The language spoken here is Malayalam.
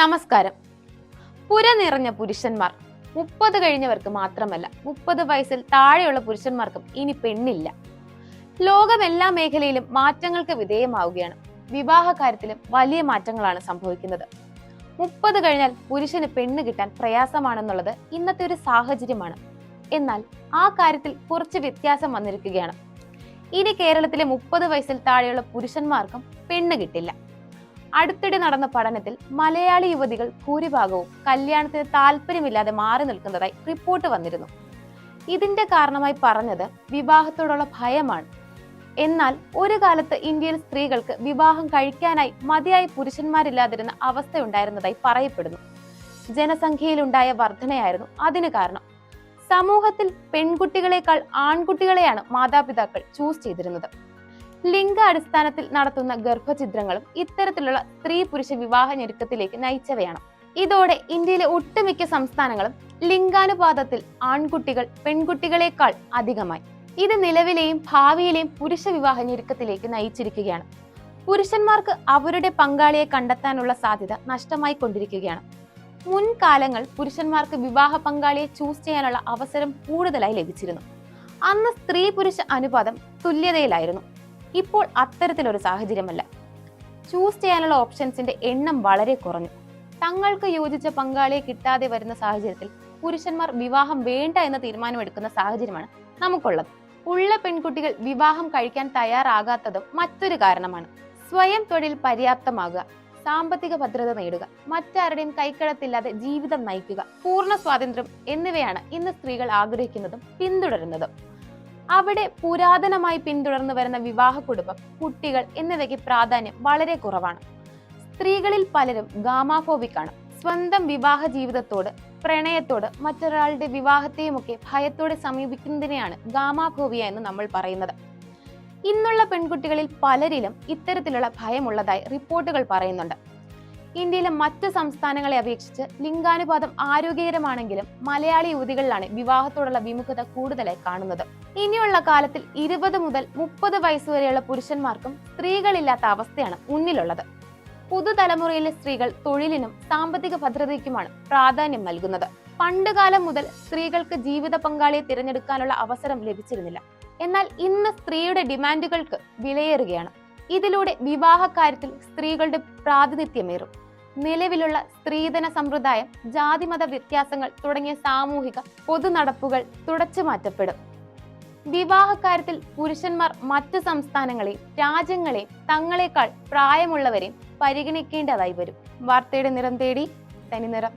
നമസ്കാരം. പുര നിറഞ്ഞ പുരുഷന്മാർ. മുപ്പത് കഴിഞ്ഞവർക്ക് മാത്രമല്ല മുപ്പത് വയസ്സിൽ താഴെയുള്ള പുരുഷന്മാർക്കും ഇനി പെണ്ണില്ല. ലോകം എല്ലാ മേഖലയിലും മാറ്റങ്ങൾക്ക് വിധേയമാവുകയാണ്. വിവാഹ കാര്യത്തിലും വലിയ മാറ്റങ്ങളാണ് സംഭവിക്കുന്നത്. മുപ്പത് കഴിഞ്ഞാൽ പുരുഷന് പെണ്ണ് കിട്ടാൻ പ്രയാസമാണെന്നുള്ളത് ഇന്നത്തെ ഒരു സാഹചര്യമാണ്. എന്നാൽ ആ കാര്യത്തിൽ കുറച്ച് വ്യത്യാസം വന്നിരിക്കുകയാണ്. ഇനി കേരളത്തിലെ മുപ്പത് വയസ്സിൽ താഴെയുള്ള പുരുഷന്മാർക്കും പെണ്ണ് കിട്ടില്ല. അടുത്തിടെ നടന്ന പഠനത്തിൽ മലയാളി യുവതികൾ ഭൂരിഭാഗവും കല്യാണത്തിന് താല്പര്യമില്ലാതെ മാറി നിൽക്കുന്നതായി റിപ്പോർട്ട് വന്നിരുന്നു. ഇതിന്റെ കാരണമായി പറഞ്ഞത് വിവാഹത്തോടുള്ള ഭയമാണ്. എന്നാൽ ഒരു കാലത്ത് ഇന്ത്യയിൽ സ്ത്രീകൾക്ക് വിവാഹം കഴിക്കാനായി മതിയായ പുരുഷന്മാരില്ലാതിരുന്ന അവസ്ഥയുണ്ടായിരുന്നതായി പറയപ്പെടുന്നു. ജനസംഖ്യയിലുണ്ടായ വർധനയായിരുന്നു അതിന് കാരണം. സമൂഹത്തിൽ പെൺകുട്ടികളെക്കാൾ ആൺകുട്ടികളെയാണ് മാതാപിതാക്കൾ ചൂസ് ചെയ്തിരുന്നത്. ലിംഗ അടിസ്ഥാനത്തിൽ നടത്തുന്ന ഗർഭഛിദ്രങ്ങളും ഇത്തരത്തിലുള്ള സ്ത്രീ പുരുഷ വിവാഹ ഞെരുക്കത്തിലേക്ക് നയിച്ചവയാണ്. ഇതോടെ ഇന്ത്യയിലെ ഒട്ടുമിക്ക സംസ്ഥാനങ്ങളും ലിംഗാനുപാതത്തിൽ ആൺകുട്ടികൾ പെൺകുട്ടികളെക്കാൾ അധികമായി. ഇത് നിലവിലെയും ഭാവിയിലെയും പുരുഷ വിവാഹ ഞെരുക്കത്തിലേക്ക് നയിച്ചിരിക്കുകയാണ്. പുരുഷന്മാർക്ക് അവരുടെ പങ്കാളിയെ കണ്ടെത്താനുള്ള സാധ്യത നഷ്ടമായി കൊണ്ടിരിക്കുകയാണ്. മുൻകാലങ്ങൾ പുരുഷന്മാർക്ക് വിവാഹ പങ്കാളിയെ ചൂസ് ചെയ്യാനുള്ള അവസരം കൂടുതലായി ലഭിച്ചിരുന്നു. അന്ന് സ്ത്രീ പുരുഷ അനുപാതം തുല്യതയിലായിരുന്നു. ഇപ്പോൾ അത്തരത്തിലൊരു സാഹചര്യമല്ല. ചൂസ് ചെയ്യാനുള്ള ഓപ്ഷൻസിന്റെ എണ്ണം വളരെ കുറഞ്ഞു. തങ്ങൾക്ക് യോജിച്ച പങ്കാളിയെ കിട്ടാതെ വരുന്ന സാഹചര്യത്തിൽ പുരുഷന്മാർ വിവാഹം വേണ്ട എന്ന തീരുമാനമെടുക്കുന്ന സാഹചര്യമാണ് നമുക്കുള്ളത്. ഉള്ള പെൺകുട്ടികൾ വിവാഹം കഴിക്കാൻ തയ്യാറാകാത്തതും മറ്റൊരു കാരണമാണ്. സ്വയം തൊഴിൽ പര്യാപ്തമാകുക സാമ്പത്തിക ഭദ്രത നേടുക മറ്റാരുടെയും കൈക്കടത്തില്ലാതെ ജീവിതം നയിക്കുക പൂർണ സ്വാതന്ത്ര്യം എന്നിവയാണ് ഇന്ന് സ്ത്രീകൾ ആഗ്രഹിക്കുന്നതും പിന്തുടരുന്നതും. അവിടെ പുരാതനമായി പിന്തുടർന്നു വരുന്ന വിവാഹ കുടുംബം കുട്ടികൾ എന്നിവയ്ക്ക് പ്രാധാന്യം വളരെ കുറവാണ്. സ്ത്രീകളിൽ പലരും ഗാമാഫോബിക് ആണ്. സ്വന്തം വിവാഹ ജീവിതത്തോട് പ്രണയത്തോട് മറ്റൊരാളുടെ വിവാഹത്തെയുമൊക്കെ ഭയത്തോടെ സമീപിക്കുന്നതിനെയാണ് ഗാമാഫോബിയ എന്ന് നമ്മൾ പറയുന്നത്. ഇന്നുള്ള പെൺകുട്ടികളിൽ പലരിലും ഇത്തരത്തിലുള്ള ഭയമുള്ളതായി റിപ്പോർട്ടുകൾ പറയുന്നുണ്ട്. ഇന്ത്യയിലെ മറ്റ് സംസ്ഥാനങ്ങളെ അപേക്ഷിച്ച് ലിംഗാനുപാതം ആരോഗ്യകരമാണെങ്കിലും മലയാളി യുവതികളിലാണ് വിവാഹത്തോടുള്ള വിമുഖത കൂടുതലായി കാണുന്നത്. ഇനിയുള്ള കാലത്തിൽ ഇരുപത് മുതൽ മുപ്പത് വയസ്സുവരെയുള്ള പുരുഷന്മാർക്കും സ്ത്രീകളില്ലാത്ത അവസ്ഥയാണ് മുന്നിലുള്ളത്. പുതുതലമുറയിലെ സ്ത്രീകൾ തൊഴിലിനും സാമ്പത്തിക ഭദ്രതയ്ക്കുമാണ് പ്രാധാന്യം നൽകുന്നത്. പണ്ടുകാലം മുതൽ സ്ത്രീകൾക്ക് ജീവിത പങ്കാളിയെ തിരഞ്ഞെടുക്കാനുള്ള അവസരം ലഭിച്ചിരുന്നില്ല. എന്നാൽ ഇന്ന് സ്ത്രീയുടെ ഡിമാൻഡുകൾക്ക് വിലയേറുകയാണ്. ഇതിലൂടെ വിവാഹ കാര്യത്തിൽ സ്ത്രീകളുടെ പ്രാതിനിധ്യമേറും. നിലവിലുള്ള സ്ത്രീധന സമ്പ്രദായം ജാതിമത വ്യത്യാസങ്ങൾ തുടങ്ങിയ സാമൂഹിക പൊതുനടപ്പുകൾ തുടച്ചു മാറ്റപ്പെടും. വിവാഹക്കാര്യത്തിൽ പുരുഷന്മാർ മറ്റു സംസ്ഥാനങ്ങളെയും രാജ്യങ്ങളെയും തങ്ങളെക്കാൾ പ്രായമുള്ളവരെയും പരിഗണിക്കേണ്ടതായി വരും. വാർത്തയുടെ നിറം തേടി തനിനിറം.